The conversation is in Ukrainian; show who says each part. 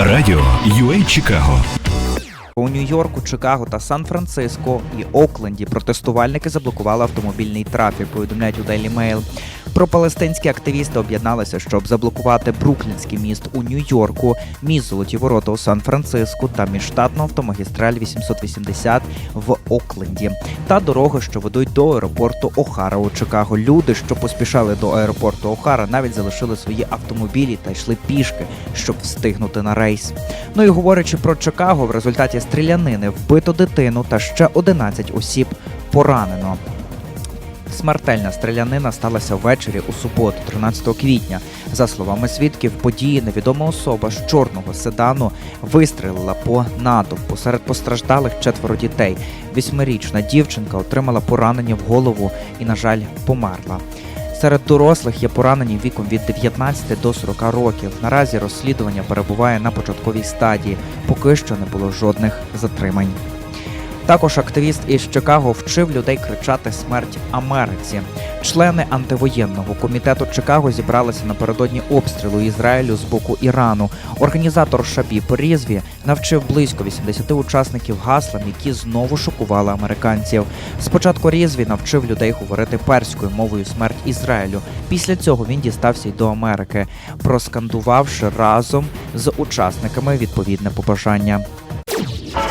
Speaker 1: Радіо UA Чикаго
Speaker 2: У Нью-Йорку, Чикаго та Сан-Франциско і Окленді протестувальники заблокували автомобільний трафік. Повідомляють у Daily Mail. Пропалестинські активісти об'єдналися, щоб заблокувати Бруклінський міст у Нью-Йорку, міст Золоті Ворота у Сан-Франциско та міжштатну автомагістраль 880 в Окленді та дороги, що ведуть до аеропорту Охара у Чикаго. Люди, що поспішали до аеропорту Охара, навіть залишили свої автомобілі та йшли пішки, щоб встигнути на рейс. Ну і говорячи про Чикаго, в результаті стрілянини вбито дитину та ще 11 осіб поранено. Смертельна стрілянина сталася ввечері у суботу, 13 квітня. За словами свідків, події невідома особа з чорного седану вистрелила по натовпу. Серед постраждалих четверо дітей. Восьмирічна дівчинка отримала поранення в голову і, на жаль, померла. Серед дорослих є поранені віком від 19 до 40 років. Наразі розслідування перебуває на початковій стадії. Поки що не було жодних затримань. Також активіст із Чикаго вчив людей кричати смерть Америці. Члени антивоєнного комітету Чикаго зібралися напередодні обстрілу Ізраїлю з боку Ірану. Організатор Шабіб Різві навчив близько 80 учасників гаслам, які знову шокували американців. Спочатку Різві навчив людей говорити перською мовою смерть Ізраїлю. Після цього він дістався й до Америки, проскандувавши разом з учасниками відповідне побажання.